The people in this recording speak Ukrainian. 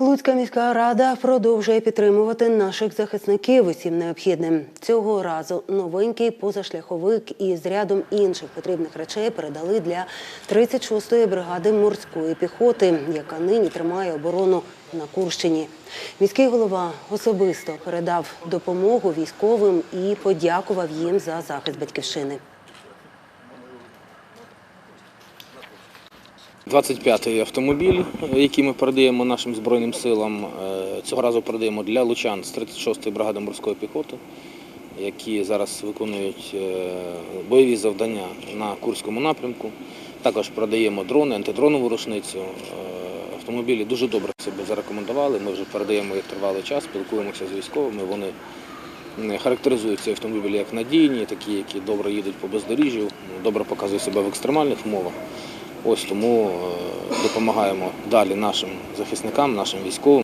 Луцька міська рада продовжує підтримувати наших захисників усім необхідним. Цього разу новенький позашляховик із рядом інших потрібних речей передали для 36-ї бригади морської піхоти, яка нині тримає оборону на Курщині. Міський голова особисто передав допомогу військовим і подякував їм за захист батьківщини. 25-й автомобіль, який ми передаємо нашим Збройним силам. Е, Цього разу передаємо для лучан з 36-ї бригади морської піхоти, які зараз виконують е, бойові завдання на Курському напрямку. Також передаємо дрони, антидронову рушницю. Е, Автомобілі дуже добре себе зарекомендували. Ми вже передаємо їх тривалий час, спілкуємося з військовими. Вони характеризують ці автомобілі як надійні, такі, які добре їдуть по бездоріжжю, добре показують себе в екстремальних умовах. Ось тому е, допомагаємо далі нашим захисникам, нашим військовим.